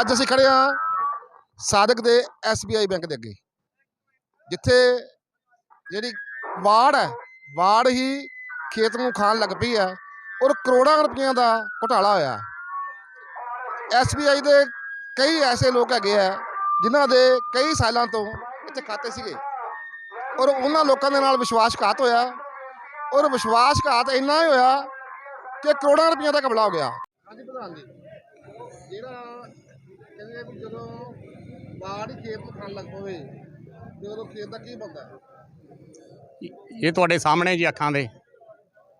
ਅੱਜ ਅਸੀਂ ਖੜੇ ਹਾਂ ਸਾਦਕ ਦੇ SBI ਬੈਂਕ ਦੇ ਅੱਗੇ, ਜਿੱਥੇ ਜਿਹੜੀ ਵਾੜ ਹੈ, ਵਾੜ ਹੀ ਖੇਤ ਨੂੰ ਖਾਣ ਲੱਗ ਪਈ ਹੈ ਔਰ ਕਰੋੜਾਂ ਰੁਪਈਆਂ ਦਾ ਘੁਟਾਲਾ ਹੋਇਆ। SBI ਦੇ ਕਈ ਐਸੇ ਲੋਕ ਹੈਗੇ ਆ ਜਿਨ੍ਹਾਂ ਦੇ ਕਈ ਸਾਲਾਂ ਤੋਂ ਇੱਥੇ ਖਾਤੇ ਸੀਗੇ ਔਰ ਉਹਨਾਂ ਲੋਕਾਂ ਦੇ ਨਾਲ ਵਿਸ਼ਵਾਸਘਾਤ ਹੋਇਆ ਔਰ ਵਿਸ਼ਵਾਸਘਾਤ ਇੰਨਾ ਹੀ ਹੋਇਆ ਕਿ ਕਰੋੜਾਂ ਰੁਪਈਆ ਦਾ ਕਬਲਾ ਹੋ ਗਿਆ। ਹਾਂਜੀ, ਪ੍ਰਧਾਨ ਜੀ, ਜਿਹੜਾ ਕਹਿੰਦੇ ਵੀ ਜਦੋਂ ਬਾੜ ਖੇਤ ਨੂੰ ਖਾਣ ਲੱਗ ਪਵੇ, ਤੇ ਉਦੋਂ ਖੇਤ ਦਾ ਕੀ ਬਣਦਾ? ਹੈ? ਇਹ ਤੁਹਾਡੇ ਸਾਹਮਣੇ ਜੀ ਅੱਖਾਂ ਦੇ,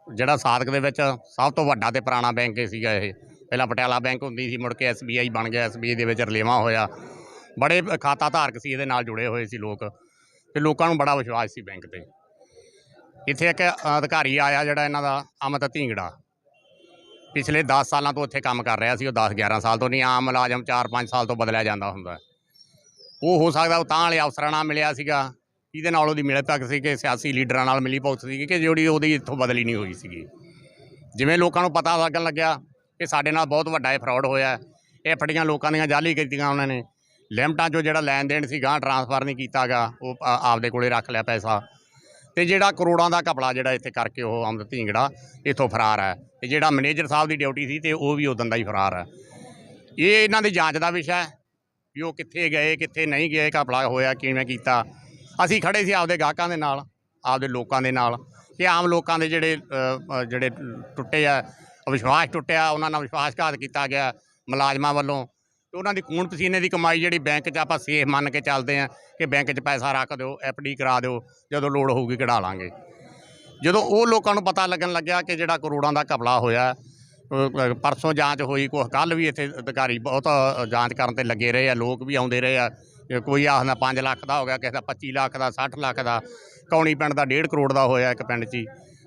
ਜਿਹੜਾ ਸਾਦਕ ਦੇ ਵਿੱਚ ਸਭ ਤੋਂ ਵੱਡਾ ਤੇ ਪੁਰਾਣਾ ਬੈਂਕ ਇਹ ਸੀਗਾ ਇਹ। ਪਹਿਲਾਂ ਪਟਿਆਲਾ ਬੈਂਕ ਹੁੰਦੀ ਸੀ, ਮੁੜ ਕੇ SBI ਬਣ ਗਿਆ SBI ਦੇ ਵਿੱਚ ਰਲੇਵਾ ਹੋਇਆ। ਬੜੇ ਖਾਤਾ ਧਾਰਕ ਸੀ, ਇਹਦੇ ਨਾਲ ਜੁੜੇ ਹੋਏ ਸੀ ਲੋਕ, ਤੇ ਲੋਕਾਂ ਨੂੰ ਬੜਾ ਵਿਸ਼ਵਾਸ ਸੀ ਬੈਂਕ ਤੇ। ਇੱਥੇ ਇੱਕ ਅਧਿਕਾਰੀ ਆਇਆ ਜਿਹੜਾ ਇਹਨਾਂ ਦਾ, ਅਮਿਤ ਢੀਂਗੜਾ ਪਿਛਲੇ 10 ਸਾਲਾਂ ਤੋਂ ਇੱਥੇ ਕੰਮ ਕਰ ਰਿਹਾ ਸੀ, ਉਹ 10 11 ਸਾਲ ਤੋਂ ਨਹੀਂ, ਆਮ ਮੁਲਾਜ਼ਮ 4-5 ਸਾਲ ਤੋਂ ਬਦਲਿਆ ਜਾਂਦਾ ਹੁੰਦਾ। ਉਹ ਹੋ ਸਕਦਾ ਉਹ ਤਾਂ ਵਾਲੇ ਅਫਸਰਾਂ ਨਾਲ ਮਿਲਿਆ ਸੀਗਾ, ਇਹਦੇ ਨਾਲ ਉਹਦੀ ਮਿਲੇ ਤੱਕ ਸੀ ਕਿ ਸਿਆਸੀ ਲੀਡਰਾਂ ਨਾਲ ਮਿਲੀ ਭੁਗਤ ਸੀ ਕਿ ਜਿਹੜੀ ਉਹਦੀ ਇੱਥੋਂ ਬਦਲੀ ਨਹੀਂ ਹੋਈ ਸੀਗੀ। ਜਿਵੇਂ ਲੋਕਾਂ ਨੂੰ ਪਤਾ ਲੱਗਣ ਲੱਗਿਆ ਕਿ ਸਾਡੇ ਨਾਲ ਬਹੁਤ ਵੱਡਾ ਇਹ ਫਰਾਡ ਹੋਇਆ ਇਹ ਫੜੀਆਂ ਲੋਕਾਂ ਦੀਆਂ ਜਾਲੀ ਕੀਤੀਆਂ ਉਹਨਾਂ ਨੇ। ਲਿਮਟਾਂ 'ਚੋਂ ਜਿਹੜਾ ਲੈਣ ਦੇਣ ਸੀ ਗਾਂ ਟਰਾਂਸਫਰ ਨਹੀਂ ਕੀਤਾਗਾ, ਉਹ ਆਪਦੇ ਕੋਲੇ ਰੱਖ ਲਿਆ ਪੈਸਾ। ਤੇ ਜਿਹੜਾ ਕਰੋੜਾਂ ਦਾ ਘਪਲਾ ਜਿਹੜਾ ਇੱਥੇ ਕਰਕੇ ਉਹ ਆਮਦ ਢੀਂਗੜਾ ਇੱਥੋਂ ਫਰਾਰ ਹੈ। ਤੇ ਜਿਹੜਾ ਮੈਨੇਜਰ ਸਾਹਿਬ ਦੀ ਡਿਊਟੀ ਸੀ ਤੇ ਉਹ ਵੀ ਉਦੋਂ ਦਾ ਹੀ ਫਰਾਰ ਹੈ। ਇਹ ਇਹਨਾਂ ਦੀ ਜਾਂਚ ਦਾ ਵਿਸ਼ਾ ਹੈ ਵੀ ਉਹ ਕਿੱਥੇ ਗਏ, ਕਿੱਥੇ ਨਹੀਂ ਗਏ, ਘਪਲਾ ਹੋਇਆ, ਕਿਵੇਂ ਕੀਤਾ। ਅਸੀਂ ਖੜੇ ਸੀ ਆਪਦੇ ਗਾਹਕਾਂ ਦੇ ਨਾਲ, ਆਪਦੇ ਲੋਕਾਂ ਦੇ ਨਾਲ ਕਿ ਆਮ ਲੋਕਾਂ ਦੇ ਜਿਹੜੇ ਜਿਹੜੇ ਟੁੱਟੇ ਆ ਵਿਸ਼ਵਾਸ ਟੁੱਟਿਆ, ਉਹਨਾਂ ਨਾਲ ਵਿਸ਼ਵਾਸਘਾਤ ਕੀਤਾ ਗਿਆ ਮੁਲਾਜ਼ਮਾਂ ਵੱਲੋਂ। ਤੇ ਉਹਨਾਂ ਦੀ ਖੂਨ ਪਸੀਨੇ ਦੀ ਕਮਾਈ ਜਿਹੜੀ ਬੈਂਕ 'ਚ ਆਪਾਂ ਸੇਫ ਮੰਨ ਕੇ ਚੱਲਦੇ ਆ ਕਿ ਬੈਂਕ 'ਚ ਪੈਸਾ ਰੱਖ ਦਿਓ ਡੀ ਕਰਾ ਦਿਓ, ਜਦੋਂ ਲੋੜ ਹੋਊਗੀ ਕਢਾ ਲਾਂਗੇ। ਜਦੋਂ ਉਹ ਲੋਕਾਂ ਨੂੰ ਪਤਾ ਲੱਗਣ ਲੱਗਿਆ ਕਿ ਜਿਹੜਾ ਕਰੋੜਾਂ ਦਾ ਘਪਲਾ ਹੋਇਆ ਪਰਸੋਂ ਜਾਂਚ ਹੋਈ, ਕੁਛ ਕੱਲ ਵੀ ਇੱਥੇ ਅਧਿਕਾਰੀ ਬਹੁਤ ਜਾਂਚ ਕਰਨ ਤੇ ਲੱਗੇ ਰਹੇ ਆ, ਲੋਕ ਵੀ ਆਉਂਦੇ ਰਹੇ ਆ ਕੋਈ ਆਖਦਾ 5 ਲੱਖ ਦਾ ਹੋ ਗਿਆ, ਕਿਸੇ ਦਾ 25 ਲੱਖ ਦਾ 60 ਲੱਖ ਦਾ, ਕੌਣੀ ਪਿੰਡ ਦਾ 1.5 ਕਰੋੜ ਦਾ ਹੋਇਆ ਇੱਕ ਪਿੰਡ 'ਚ ਹੀ,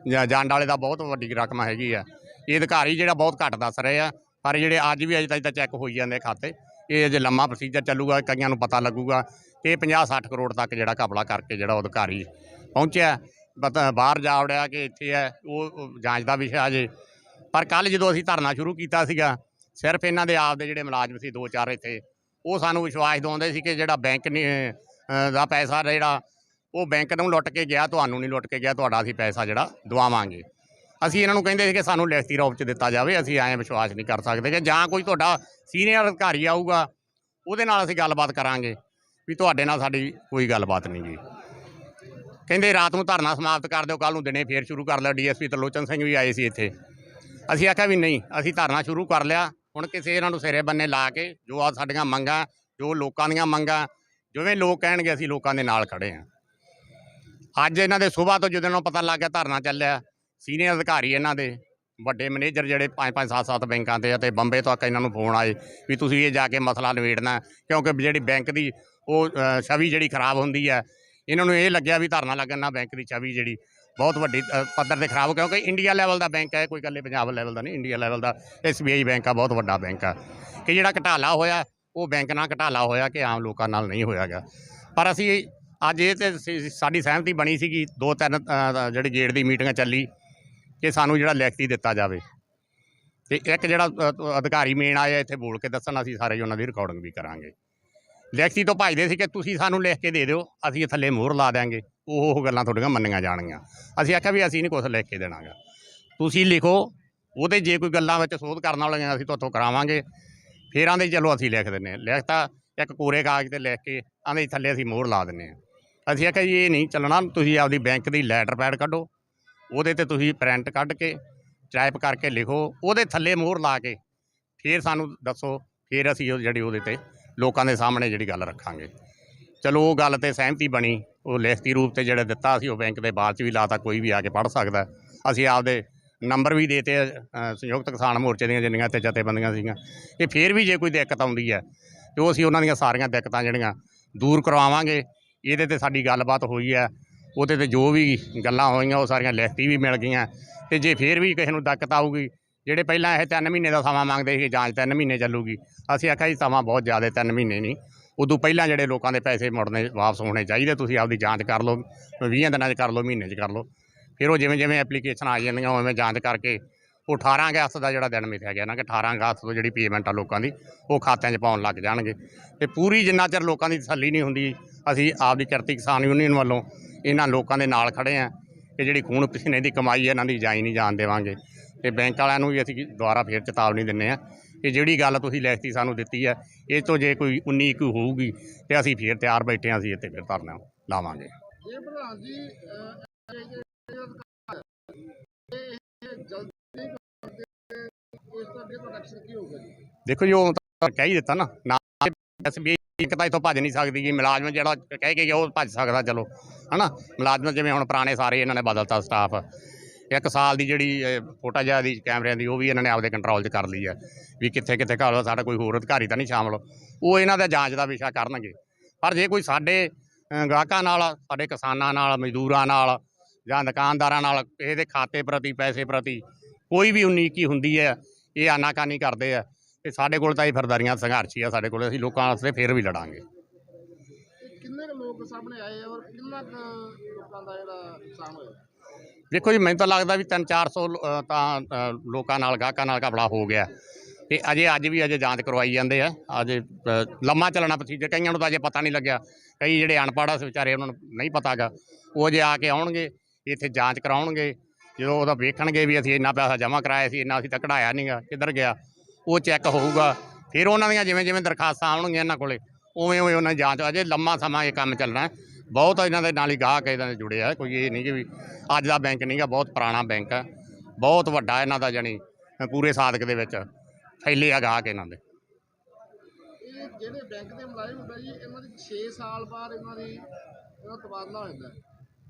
ਜਾਂ ਜੰਡ ਵਾਲੇ ਦਾ ਬਹੁਤ ਵੱਡੀ ਰਕਮ ਹੈਗੀ ਆ। ਇਹ ਅਧਿਕਾਰੀ ਜਿਹੜਾ ਬਹੁਤ ਘੱਟ ਦੱਸ ਰਹੇ ਆ ਪਰ ਜਿਹੜੇ ਅੱਜ ਵੀ ਅਜੇ ਤੱਕ ਤਾਂ ਚੈੱਕ ਹੋਈ ਜਾਂਦੇ ਖਾਤੇ, ਇਹ ਅਜੇ ਲੰਮਾ ਪ੍ਰੋਸੀਜਰ ਚੱਲੂਗਾ, ਕਈਆਂ ਨੂੰ ਪਤਾ ਲੱਗੂਗਾ ਤੇ 50 60 ਕਰੋੜ ਤੱਕ ਜਿਹੜਾ ਘਪਲਾ ਕਰਕੇ ਜਿਹੜਾ ਉਹ ਅਧਿਕਾਰੀ ਪਹੁੰਚਿਆ। ਪਤਾ ਬਾਹਰ ਜਾ ਵੜਿਆ ਕਿ ਇੱਥੇ ਹੈ, ਉਹ ਜਾਂਚ ਦਾ ਵਿਸ਼ਾ ਅਜੇ ਪਰ ਕੱਲ ਜਦੋਂ ਅਸੀਂ ਧਰਨਾ ਸ਼ੁਰੂ ਕੀਤਾ ਸੀਗਾ, ਸਿਰਫ ਇਹਨਾਂ ਦੇ ਆਪ ਦੇ ਜਿਹੜੇ ਮੁਲਾਜ਼ਮ ਸੀ, ਦੋ ਚਾਰ ਇੱਥੇ, ਉਹ ਸਾਨੂੰ ਵਿਸ਼ਵਾਸ ਦਿਵਾਉਂਦੇ ਸੀ ਕਿ ਜਿਹੜਾ ਬੈਂਕ ਨੇ ਦਾ ਪੈਸਾ ਜਿਹੜਾ, ਉਹ ਬੈਂਕ ਨੂੰ ਲੁੱਟ ਕੇ ਗਿਆ, ਤੁਹਾਨੂੰ ਨਹੀਂ ਲੁੱਟ ਕੇ ਗਿਆ, ਤੁਹਾਡਾ ਅਸੀਂ ਪੈਸਾ ਜਿਹੜਾ ਦਵਾਵਾਂਗੇ। ਅਸੀਂ ਇਹਨਾਂ ਨੂੰ ਕਹਿੰਦੇ ਸੀ ਕਿ ਸਾਨੂੰ ਲਿਖਤੀ ਰੂਪ ਚ ਦਿੱਤਾ ਜਾਵੇ, ਅਸੀਂ ਐਂ ਵਿਸ਼ਵਾਸ ਨਹੀਂ ਕਰ ਸਕਦੇ ਕਿ ਜਾਂ ਕੋਈ ਤੁਹਾਡਾ ਸੀਨੀਅਰ ਅਧਿਕਾਰੀ ਆਊਗਾ, ਉਹਦੇ ਨਾਲ ਅਸੀਂ ਗੱਲਬਾਤ ਕਰਾਂਗੇ, ਵੀ ਤੁਹਾਡੇ ਨਾਲ ਸਾਡੀ ਕੋਈ ਗੱਲਬਾਤ ਨਹੀਂ ਜੀ ਕਹਿੰਦੇ ਰਾਤ ਨੂੰ ਧਰਨਾ ਸਮਾਪਤ ਕਰ ਦਿਓ ਕੱਲ ਨੂੰ ਦਿਨੇ ਫੇਰ ਸ਼ੁਰੂ ਕਰ ਲਿਓ, ਡੀਐਸਪੀ ਤਰਲੋਚਨ ਸਿੰਘ ਵੀ ਆਏ ਸੀ ਇੱਥੇ। ਅਸੀਂ ਆਖਿਆ ਵੀ ਨਹੀਂ, ਅਸੀਂ ਧਰਨਾ ਸ਼ੁਰੂ ਕਰ ਲਿਆ, ਹੁਣ ਕਿਸੇ ਇਹਨਾਂ ਨੂੰ ਸਿਰੇ ਬੰਨੇ ਲਾ ਕੇ, ਜੋ ਆ ਸਾਡੀਆਂ ਮੰਗਾਂ, ਜੋ ਲੋਕਾਂ ਦੀਆਂ ਮੰਗਾਂ, ਜਿਵੇਂ ਲੋਕ ਕਹਿਣਗੇ ਅਸੀਂ ਲੋਕਾਂ ਦੇ ਨਾਲ ਖੜੇ ਹਾਂ ਅੱਜ ਇਹਨਾਂ ਦੇ ਸਵੇਰ ਤੋਂ ਜਦੋਂ ਨੂੰ ਪਤਾ ਲੱਗ ਗਿਆ ਧਰਨਾ ਚੱਲਿਆ ਸੀਨੀਅਰ ਅਧਿਕਾਰੀ ਇਹਨਾਂ ਦੇ, ਵੱਡੇ ਮੈਨੇਜਰ ਜਿਹੜੇ 5-5 7-7 ਬੈਂਕਾਂ ਤੇ ਆ ਤੇ ਬੰਬੇ ਤੱਕ ਇਹਨਾਂ ਨੂੰ ਫੋਨ ਆਏ ਵੀ ਤੁਸੀਂ ਇਹ ਜਾ ਕੇ ਮਸਲਾ ਨਿਬੇੜਨਾ ਕਿਉਂਕਿ ਜਿਹੜੀ ਬੈਂਕ ਦੀ ਉਹ ਛਵੀ ਜਿਹੜੀ ਖਰਾਬ ਹੁੰਦੀ ਹੈ, ਇਹਨਾਂ ਨੂੰ ਇਹ ਲੱਗਿਆ ਵੀ ਧਰਨਾ ਲੱਗਣ ਨਾਲ ਬੈਂਕ ਦੀ ਛਵੀ ਜਿਹੜੀ ਬਹੁਤ ਵੱਡੀ ਪੱਧਰ ਤੇ ਖਰਾਬ, ਕਿਉਂਕਿ ਇੰਡੀਆ ਲੈਵਲ ਦਾ ਬੈਂਕ ਹੈ, ਕੋਈ ਇਕੱਲੇ ਪੰਜਾਬ ਲੈਵਲ ਦਾ ਨਹੀਂ, ਇੰਡੀਆ ਲੈਵਲ ਦਾ SBI ਬੈਂਕ ਆ, ਬਹੁਤ ਵੱਡਾ ਬੈਂਕ ਆ, ਕਿ ਜਿਹੜਾ ਘਟਾਲਾ ਹੋਇਆ, ਉਹ ਬੈਂਕ ਨਾਲ ਘਟਾਲਾ ਹੋਇਆ ਕਿ ਆਮ ਲੋਕਾਂ ਨਾਲ ਨਹੀਂ ਹੋਇਆਗਾ ਪਰ ਅਸੀਂ ਅੱਜ ਇਹ ਤੇ ਸ- ਸਾਡੀ ਸਹਿਮਤੀ ਬਣੀ ਸੀਗੀ, ਦੋ ਤਿੰਨ ਜਿਹੜੀ ਗੇਟ ਦੀ ਮੀਟਿੰਗ ਚੱਲੀ ਕਿ ਸਾਨੂੰ ਜਿਹੜਾ ਲਿਖਤੀ ਦਿੱਤਾ ਜਾਵੇ। ਤੇ ਇੱਕ ਜਿਹੜਾ ਅ, ਅਧਿਕਾਰੀ ਮੇਨ ਆਇਆ ਇੱਥੇ ਬੋਲ ਕੇ ਦੱਸਣ ਅਸੀਂ ਸਾਰੇ ਉਹਨਾਂ ਦੀ ਰਿਕਾਰਡਿੰਗ ਵੀ ਕਰਾਂਗੇ। ਲਿਖਤੀ ਤੋਂ ਭਜਦੇ ਸੀ ਕਿ ਤੁਸੀਂ ਸਾਨੂੰ ਲਿਖ ਕੇ ਦੇ ਦਿਓ ਅਸੀਂ ਥੱਲੇ ਮੋਹਰ ਲਾ ਦਿਆਂਗੇ ਉਹ ਉਹ ਗੱਲਾਂ ਤੁਹਾਡੀਆਂ ਮੰਨੀਆਂ ਜਾਣਗੀਆਂ। ਅਸੀਂ ਆਖਿਆ ਵੀ ਅਸੀਂ ਨਹੀਂ ਕੁਛ ਲਿਖ ਕੇ ਦੇਣਾਗਾ। ਤੁਸੀਂ ਲਿਖੋ ਉਹਦੇ ਜੇ ਕੋਈ ਗੱਲਾਂ ਵਿੱਚ ਸੋਧ ਕਰਨ ਵਾਲੀਆਂ ਅਸੀਂ ਤੁਹਾਤੋਂ ਕਰਾਵਾਂਗੇ। ਫਿਰ ਆਂਦੇ ਚਲੋ ਅਸੀਂ ਲਿਖ ਦਿੰਨੇ ਹਾਂ ਲਿਖਤਾ ਇੱਕ ਕੋਰੇ ਕਾਗਜ਼ ਤੇ ਲਿਖ ਕੇ ਆਂਦੇ ਥੱਲੇ ਅਸੀਂ ਮੋਹਰ ਲਾ ਦਿੰਨੇ ਹਾਂ ਅਸੀਂ ਆਖਿਆ ਜੀ ਇਹ ਨਹੀਂ ਚੱਲਣਾ ਤੁਸੀਂ ਆਪਦੀ ਬੈਂਕ ਦੀ ਲੈਟਰ ਪੈਡ ਕੱਢੋ। ਉਹਦੇ ਤੇ ਤੁਸੀਂ ਪ੍ਰਿੰਟ ਕੱਢ ਕੇ ਟਾਈਪ ਕਰਕੇ ਲਿਖੋ, ਉਹਦੇ ਥੱਲੇ ਮੋਹਰ ਲਾ ਕੇ, ਫਿਰ ਸਾਨੂੰ ਦੱਸੋ, ਫਿਰ ਅਸੀਂ ਉਹ ਜਿਹੜੀ ਉਹਦੇ ਤੇ ਲੋਕਾਂ ਦੇ ਸਾਹਮਣੇ ਜਿਹੜੀ ਗੱਲ ਰੱਖਾਂਗੇ। ਚਲੋ, ਉਹ ਗੱਲ ਤੇ ਸਹਿਮਤੀ ਬਣੀ, ਉਹ ਲਿਖਤੀ ਰੂਪ ਤੇ ਜਿਹੜਾ ਦਿੱਤਾ ਸੀ, ਉਹ ਬੈਂਕ ਦੇ ਬਾਅਦ ਚ ਵੀ ਲਾਤਾ, ਕੋਈ ਵੀ ਆ ਕੇ ਪੜ੍ਹ ਸਕਦਾ। ਅਸੀਂ ਆਪਦੇ ਨੰਬਰ ਵੀ ਦੇਤੇ ਸੰਯੁਕਤ ਕਿਸਾਨ ਮੋਰਚੇ ਦੀਆਂ ਜਿੰਨੀਆਂ ਤੇ ਜਥੇਬੰਦੀਆਂ ਸੀਗੀਆਂ। ਇਹ ਫਿਰ ਵੀ ਜੇ ਕੋਈ ਦਿੱਕਤ ਆਉਂਦੀ ਹੈ, ਤੇ ਉਹ ਅਸੀਂ ਉਹਨਾਂ ਦੀਆਂ ਸਾਰੀਆਂ ਦਿੱਕਤਾਂ ਜਿਹੜੀਆਂ ਦੂਰ ਕਰਵਾਵਾਂਗੇ। ਇਹਦੇ ਤੇ ਸਾਡੀ ਗੱਲਬਾਤ ਹੋਈ ਹੈ। ਉਹਦੇ ਤੇ ਜੋ ਵੀ ਗੱਲਾਂ ਹੋਈਆਂ, ਉਹ ਸਾਰੀਆਂ ਲਿਖਤੀ ਵੀ ਮਿਲ ਗਈਆਂ। ਤੇ ਜੇ ਫੇਰ ਵੀ ਕਿਸੇ ਨੂੰ ਦਿੱਕਤ ਆਊਗੀ, ਜਿਹੜੇ ਪਹਿਲਾਂ ਇਹ 3 ਮਹੀਨੇ ਦਾ ਸਮਾਂ ਮੰਗਦੇ ਸੀ, ਜਾਂਚ 3 ਮਹੀਨੇ ਚੱਲੂਗੀ। ਅਸੀਂ ਆਖਿਆ ਜੀ ਸਮਾਂ ਬਹੁਤ ਜ਼ਿਆਦਾ 3 ਮਹੀਨੇ ਨਹੀਂ। ਉਦੋਂ ਪਹਿਲਾਂ ਜਿਹੜੇ ਲੋਕਾਂ ਦੇ ਪੈਸੇ ਮੁੜਨੇ, ਵਾਪਸ ਹੋਣੇ ਚਾਹੀਦੇ, ਤੁਸੀਂ ਆਪਦੀ ਜਾਂਚ ਕਰ ਲਓ 20 ਦਿਨਾਂ 'ਚ ਕਰ ਲਓ, ਮਹੀਨੇ 'ਚ ਕਰ ਲਓ। ਫਿਰ ਉਹ ਜਿਵੇਂ ਜਿਵੇਂ ਐਪਲੀਕੇਸ਼ਨ ਆ ਜਾਂਦੀਆਂ, ਉਵੇਂ ਜਾਂਚ ਕਰਕੇ, ਉਹ 18 ਅਗਸਤ ਦਾ ਜਿਹੜਾ ਦਿਨ ਮਿਥਿਆ ਗਿਆ ਨਾ, ਕਿ 18 ਅਗਸਤ ਤੋਂ ਜਿਹੜੀ ਪੇਮੈਂਟ ਆ ਲੋਕਾਂ ਦੀ, ਉਹ ਖਾਤਿਆਂ 'ਚ ਪਾਉਣ ਲੱਗ ਜਾਣਗੇ। ਤੇ ਪੂਰੀ ਜਿੰਨਾ ਚਿਰ ਲੋਕਾਂ ਦੀ ਤਸੱਲੀ ਨਹੀਂ ਹੁੰਦੀ, ਅਸੀਂ ਆਪਦੀ ਕਿਰਤੀ ਕਿਸਾਨ ਯੂਨੀਅਨ ਵੱਲੋਂ ਇਹਨਾਂ ਲੋਕਾਂ ਦੇ ਨਾਲ ਖੜੇ ਆ ਕਿ ਜਿਹੜੀ ਖੂਨ ਪਸੀਨੇ ਦੀ ਕਮਾਈ ਹੈ ਇਹਨਾਂ ਦੀ ਜਾਈ ਨਹੀਂ ਜਾਣ ਦੇਵਾਂਗੇ। ਤੇ ਬੈਂਕ ਵਾਲਿਆਂ ਨੂੰ ਵੀ ਅਸੀਂ ਦੁਬਾਰਾ ਫੇਰ ਚੇਤਾਵਨੀ ਦਿੰਨੇ ਆ ਕਿ ਜਿਹੜੀ ਗੱਲ ਤੁਸੀਂ ਲਿਖਤੀ ਸਾਨੂੰ ਦਿੱਤੀ ਹੈ ਇਹ ਤੋਂ ਜੇ ਕੋਈ 19 ਕੋਈ ਹੋਊਗੀ ਤੇ ਅਸੀਂ ਫੇਰ ਤਿਆਰ ਬੈਠੇ ਹਾਂ ਅਸੀਂ ਇੱਥੇ ਫਿਰ ਧਰਨਾ ਲਾਵਾਂਗੇ। ਪ੍ਰਧਾਨ ਜੀ ਦੇਖੋ ਜੀ ਉਹ ਤਾਂ ਕਹਿ ਹੀ ਦਿੱਤਾ ਨਾ ਨਾ ਐਸਬੀਆਈ ਇੱਕ ਤਾਂ ਇਥੋਂ ਭੱਜ ਨਹੀਂ ਸਕਦੀ ਜੀ ਮੁਲਾਜ਼ਮ ਜਿਹੜਾ ਕਹਿ ਕੇ ਗਿਆ ਉਹ ਭੱਜ ਸਕਦਾ ਚਲੋ ਹਨਾ? ਮੁਲਾਜ਼ਮ ਜਿਵੇਂ ਹੁਣ ਪੁਰਾਣੇ ਸਾਰੇ ਇਹਨਾਂ ਨੇ ਬਦਲਤਾ ਸਟਾਫ ਇੱਕ ਸਾਲ ਦੀ ਜਿਹੜੀ ਅਹ, ਫੋਟਾ ਜਿਹਾ ਦੀ ਕੈਮਰਿਆਂ ਦੀ ਉਹ ਵੀ ਇਹਨਾਂ ਨੇ ਆਪਦੇ ਕੰਟਰੋਲ 'ਚ ਕਰ ਲਈ ਹੈ। ਵੀ ਕਿੱਥੇ ਕਿੱਥੇ ਘਰ ਸਾਡਾ ਕੋਈ ਹੋਰ ਅਧਿਕਾਰੀ ਤਾਂ ਨਹੀਂ ਸ਼ਾਮਲ। ਉਹ ਇਹਨਾਂ ਦਾ ਜਾਂਚ ਦਾ ਵਿਸ਼ਾ ਕਰਨਗੇ। ਪਰ ਜੇ ਕੋਈ ਸਾਡੇ ਗਾਹਕਾਂ ਨਾਲ ਸਾਡੇ ਕਿਸਾਨਾਂ ਨਾਲ ਮਜ਼ਦੂਰਾਂ ਨਾਲ ਜਾਂ ਦੁਕਾਨਦਾਰਾਂ ਨਾਲ ਕਿਸੇ ਦੇ ਖਾਤੇ ਪ੍ਰਤੀ ਪੈਸੇ ਪ੍ਰਤੀ ਕੋਈ ਵੀ ਉਨੀਕੀ ਹੁੰਦੀ ਹੈ ਇਹ ਆਨਾਕਾਨੀ ਕਰਦੇ ਆ। ਤੇ ਸਾਡੇ ਕੋਲ ਤਾਂ ਇਹ ਫਰਦਾਰੀਆਂ ਸੰਘਰਸ਼ੀ ਆ ਸਾਡੇ ਕੋਲ ਅਸੀਂ ਲੋਕਾਂ ਵਾਸਤੇ ਫੇਰ ਵੀ ਲੜਾਂਗੇ। ਕਿੰਨੇ ਕੁ ਲੋਕ ਸਾਹਮਣੇ ਆਏ ਔਰ ਕਿੰਨਾ ਕੁ ਲੋਕਾਂ ਦਾ ਜਿਹੜਾ ਨੁਕਸਾਨ ਹੋਇਆ? ਦੇਖੋ ਜੀ ਮੈਨੂੰ ਤਾਂ ਲੱਗਦਾ ਵੀ 3-400 ਤਾਂ ਲੋਕਾਂ ਨਾਲ ਗਾਹਕਾਂ ਨਾਲ ਘਪਲਾ ਹੋ ਗਿਆ। ਤੇ ਅਜੇ ਅੱਜ ਵੀ ਅਜੇ ਜਾਂਚ ਕਰਵਾਈ ਜਾਂਦੇ ਆ। ਅਜੇ ਲੰਮਾ ਚੱਲਣਾ ਪ੍ਰੋਸੀਜਰ ਕਈਆਂ ਨੂੰ ਤਾਂ ਅਜੇ ਪਤਾ ਨਹੀਂ ਲੱਗਿਆ। ਕਈ ਜਿਹੜੇ ਅਨਪੜ੍ਹ ਆ ਵਿਚਾਰੇ ਉਹਨਾਂ ਨੂੰ ਨਹੀਂ ਪਤਾਗਾ ਉਹ ਜੇ ਆ ਕੇ ਆਉਣਗੇ ਇੱਥੇ ਜਾਂਚ ਕਰਾਉਣਗੇ ਜਦੋਂ ਉਹਦਾ ਵੇਖਣਗੇ ਵੀ ਅਸੀਂ ਇੰਨਾ ਪੈਸਾ ਜਮ੍ਹਾਂ ਕਰਾਇਆ ਸੀ ਇੰਨਾ ਅਸੀਂ ਤਾਂ ਕਢਾਇਆ ਨਹੀਂਗਾ ਕਿੱਧਰ ਗਿਆ। ਉਹ ਚੈੱਕ ਹੋਊਗਾ। ਫਿਰ ਉਹਨਾਂ ਦੀਆਂ ਜਿਵੇਂ ਜਿਵੇਂ ਦਰਖਾਸਤਾਂ ਆਉਣਗੀਆਂ ਇਹਨਾਂ ਕੋਲੇ ਉਵੇਂ ਉਵੇਂ ਉਹਨਾਂ ਜਾਂਚ ਅਜੇ ਲੰਮਾ ਸਮਾਂ ਇਹ ਕੰਮ ਚੱਲਣਾ ਹੈ। ਬਹੁਤ ਇਹਨਾਂ ਦੇ ਨਾਲ ਹੀ ਗਾਹਕ ਇਹਨਾਂ ਦੇ ਜੁੜੇ ਆ। ਕੋਈ ਇਹ ਨਹੀਂ ਕਿ ਵੀ ਅੱਜ ਦਾ ਬੈਂਕ ਨਹੀਂਗਾ ਬਹੁਤ ਪੁਰਾਣਾ ਬੈਂਕ ਹੈ ਬਹੁਤ ਵੱਡਾ ਇਹਨਾਂ ਦਾ ਜਾਣੀ ਅ, ਪੂਰੇ ਸਾਧਕ ਦੇ ਵਿੱਚ ਫੈਲੇ ਆ ਗਾਹਕ ਇਹਨਾਂ ਦੇ। ਜਿਹੜੇ ਬੈਂਕ ਦੇ ਮੁਲਾਜ਼ਮ ਹੁੰਦਾ ਜੀ ਇਹਨਾਂ ਦੀ 6 ਸਾਲ ਬਾਅਦ ਇਹਨਾਂ ਦੀ ਇਹਨਾਂ ਤਬਾਦਲਾ ਹੋ ਜਾਂਦਾ। ਹੈ।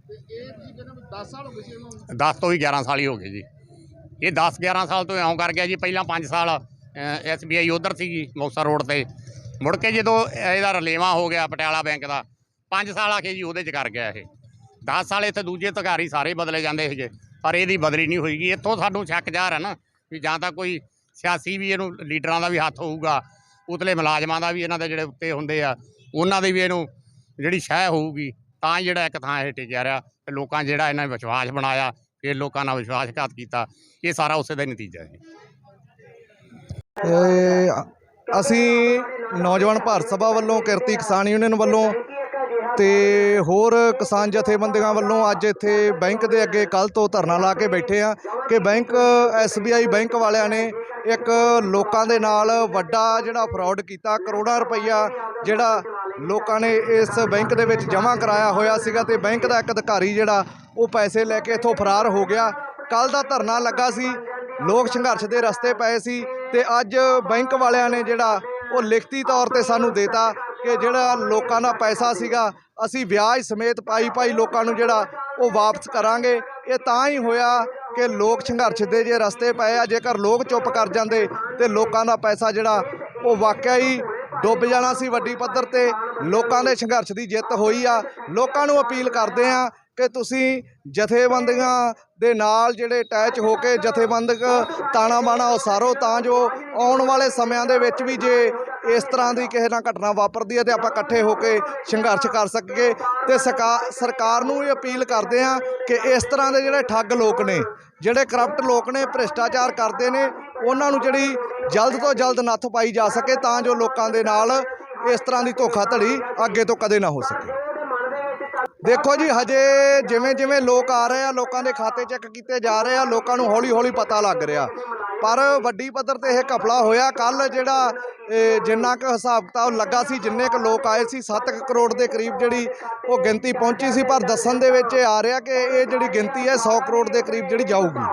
ਤੇ ਇਹ ਤੁਸੀਂ ਕਹਿੰਦੇ ਵੀ 10 ਸਾਲ ਹੋ ਗਏ ਸੀ ਇਹਨੂੰ 10 ਤੋਂ ਵੀ 11 ਸਾਲ ਹੀ ਹੋ ਗਏ ਜੀ। ਇਹ 10 11 ਸਾਲ ਤੋਂ ਇਉਂ ਕਰ ਗਿਆ ਜੀ ਪਹਿਲਾਂ 5 ਸਾਲ ਐਸਬੀਆਈ ਉਧਰ ਸੀਗੀ ਮੁਕਤਸਰ ਰੋਡ ਤੇ। ਮੁੜ ਕੇ ਜਦੋਂ ਇਹਦਾ ਰਲੇਵਾ ਹੋ ਗਿਆ ਪਟਿਆਲਾ ਬੈਂਕ ਦਾ 5 ਸਾਲ ਆ ਕੇ ਜੀ ਉਹਦੇ ਚ ਕਰ ਗਿਆ ਇਹ। 10 ਸਾਲ ਇੱਥੇ ਦੂਜੇ ਅਧਿਕਾਰੀ ਸਾਰੇ ਬਦਲੇ ਜਾਂਦੇ ਸੀਗੇ, ਪਰ ਇਹਦੀ ਬਦਲੀ ਨਹੀਂ ਹੋਈਗੀ ਇੱਥੋਂ ਸਾਨੂੰ ਸ਼ੱਕ ਜ਼ਾਹਰ ਹੈ ਨਾ ਵੀ ਜਾਂ ਤਾਂ ਕੋਈ ਸਿਆਸੀ ਵੀ ਇਹਨੂੰ ਲੀਡਰਾਂ ਦਾ ਵੀ ਹੱਥ ਹੋਊਗਾ, ਉਤਲੇ ਮੁਲਾਜ਼ਮਾਂ ਦਾ ਵੀ ਇਹਨਾਂ ਦੇ ਜਿਹੜੇ ਉੱਤੇ ਹੁੰਦੇ ਆ, ਉਹਨਾਂ ਦੇ ਵੀ ਇਹਨੂੰ ਜਿਹੜੀ ਸ਼ਹਿ ਹੋਊਗੀ, ਤਾਂ ਹੀ ਜਿਹੜਾ ਇੱਕ ਥਾਂ ਇਹ ਟਿਕਿਆ ਰਿਹਾ ਤੇ ਲੋਕਾਂ ਜਿਹੜਾ ਇਹਨਾਂ ਨੇ ਵਿਸ਼ਵਾਸ ਬਣਾਇਆ, ਫਿਰ ਲੋਕਾਂ ਨਾਲ ਵਿਸ਼ਵਾਸਘਾਤ ਕੀਤਾ। ਇਹ ਸਾਰਾ ਉਸੇ ਦਾ ਹੀ ਨਤੀਜਾ ਹੈ। ਅਸੀਂ ਨੌਜਵਾਨ ਭਾਰਤ ਸਭਾ ਵੱਲੋਂ, ਕਿਰਤੀ ਕਿਸਾਨ ਯੂਨੀਅਨ ਵੱਲੋਂ ਤੇ ਹੋਰ ਕਿਸਾਨ ਜਥੇਬੰਦੀਆਂ ਵੱਲੋਂ ਅੱਜ ਇੱਥੇ ਬੈਂਕ ਦੇ ਅੱਗੇ ਕੱਲ ਤੋਂ ਧਰਨਾ ਲਾ ਕੇ ਬੈਠੇ ਆ ਕਿ ਬੈਂਕ SBI ਬੈਂਕ ਵਾਲਿਆਂ ਨੇ ਇੱਕ ਲੋਕਾਂ ਦੇ ਨਾਲ ਵੱਡਾ ਜਿਹੜਾ ਫਰਾਡ ਕੀਤਾ, ਕਰੋੜਾਂ ਰੁਪਈਆ ਜਿਹੜਾ ਲੋਕਾਂ ਨੇ ਇਸ ਬੈਂਕ ਦੇ ਵਿੱਚ ਜਮ੍ਹਾਂ ਕਰਾਇਆ ਹੋਇਆ ਸੀਗਾ ਤੇ ਬੈਂਕ ਦਾ ਇੱਕ ਅਧਿਕਾਰੀ ਜਿਹੜਾ ਉਹ ਪੈਸੇ ਲੈ ਕੇ ਇੱਥੋਂ ਫਰਾਰ ਹੋ ਗਿਆ। ਕੱਲ ਦਾ ਧਰਨਾ ਲੱਗਾ ਸੀ ਲੋਕ ਸੰਘਰਸ਼ ਦੇ ਰਸਤੇ ਪਏ ਸੀ ਤੇ ਅੱਜ ਬੈਂਕ ਵਾਲਿਆਂ ਨੇ ਜਿਹੜਾ ਉਹ ਲਿਖਤੀ ਤੌਰ ਤੇ ਸਾਨੂੰ ਦੇਤਾ ਕਿ ਜਿਹੜਾ ਲੋਕਾਂ ਦਾ ਪੈਸਾ ਸੀਗਾ, ਅਸੀਂ ਵਿਆਜ ਸਮੇਤ ਪਾਈ ਪਾਈ ਲੋਕਾਂ ਨੂੰ ਜਿਹੜਾ ਉਹ ਵਾਪਸ ਕਰਾਂਗੇ। ਇਹ ਤਾਂ ਹੀ ਹੋਇਆ ਕਿ ਲੋਕ ਸੰਘਰਸ਼ ਦੇ ਜੇ ਰਸਤੇ ਪਏ ਆ, ਜੇਕਰ ਲੋਕ ਚੁੱਪ ਕਰ ਜਾਂਦੇ ਤੇ ਲੋਕਾਂ ਦਾ ਪੈਸਾ ਜਿਹੜਾ ਉਹ ਵਾਕਿਆ ਹੀ ਡੁੱਬ ਜਾਣਾ ਸੀ ਵੱਡੀ ਪੱਧਰ ਤੇ। ਲੋਕਾਂ ਦੇ ਸੰਘਰਸ਼ ਦੀ ਜਿੱਤ ਹੋਈ ਆ। ਲੋਕਾਂ ਨੂੰ ਅਪੀਲ ਕਰਦੇ ਆ ਕਿ ਤੁਸੀਂ ਜਥੇਬੰਦੀਆਂ ਦੇ ਨਾਲ ਜਿਹੜੇ ਅਟੈਚ ਹੋ ਕੇ ਜਥੇਬੰਦਕ ਤਾਣਾ ਬਾਣਾ ਉਸਾਰੋ ਤਾਂ ਜੋ ਆਉਣ ਵਾਲੇ ਸਮਿਆਂ ਦੇ ਵਿੱਚ ਵੀ ਜੇ ਇਸ ਤਰ੍ਹਾਂ ਦੀ ਕਿਸੇ ਨਾਲ ਘਟਨਾ ਵਾਪਰਦੀ ਹੈ ਤੇ ਆਪਾਂ ਇਕੱਠੇ ਹੋ ਕੇ ਸੰਘਰਸ਼ ਕਰ ਸਕੀਏ ਤੇ ਸਰਕਾ- ਸਰਕਾਰ ਨੂੰ ਇਹ ਅਪੀਲ ਕਰਦੇ ਆ ਕਿ ਇਸ ਤਰ੍ਹਾਂ ਦੇ ਜਿਹੜੇ ਠੱਗ ਲੋਕ ਨੇ, ਜਿਹੜੇ ਕਰਪਟ ਲੋਕ ਨੇ, ਭ੍ਰਿਸ਼ਟਾਚਾਰ ਕਰਦੇ ਨੇ, ਉਹਨਾਂ ਨੂੰ ਜਿਹੜੀ ਜਲਦ ਤੋਂ ਜਲਦ ਨੱਥ ਪਾਈ ਜਾ ਸਕੇ ਤਾਂ ਜੋ ਲੋਕਾਂ ਦੇ ਨਾਲ ਇਸ ਤਰ੍ਹਾਂ ਦੀ ਧੋਖਾਧੜੀ ਅੱਗੇ ਤੋਂ ਕਦੇ ਨਾ ਹੋ ਸਕੇ। ਦੇਖੋ ਜੀ, ਹਜੇ ਜਿਵੇਂ ਜਿਵੇਂ ਲੋਕ ਆ ਰਹੇ ਆ, ਲੋਕਾਂ ਦੇ ਖਾਤੇ ਚੈੱਕ ਕੀਤੇ ਜਾ ਰਹੇ ਆ, ਲੋਕਾਂ ਨੂੰ ਹੌਲੀ ਹੌਲੀ ਪਤਾ ਲੱਗ ਰਿਹਾ। ਪਰ ਵੱਡੀ ਪੱਧਰ ਤੇ ਇਹ ਘਪਲਾ ਹੋਇਆ। ਕੱਲ ਜਿਹੜਾ ਜਿੰਨਾ ਕੁ ਹਿਸਾਬ ਕਿਤਾਬ ਲੱਗਾ ਸੀ, ਜਿੰਨੇ ਕੁ ਲੋਕ ਆਏ ਸੀ 7 ਕਰੋੜ ਦੇ ਕਰੀਬ ਜਿਹੜੀ ਉਹ ਗਿਣਤੀ ਪਹੁੰਚੀ ਸੀ। ਪਰ ਦੱਸਣ ਦੇ ਵਿੱਚ ਇਹ ਆ ਰਿਹਾ ਕਿ ਇਹ ਜਿਹੜੀ ਗਿਣਤੀ ਹੈ 100 ਕਰੋੜ ਦੇ ਕਰੀਬ ਜਿਹੜੀ ਜਾਊਗੀ।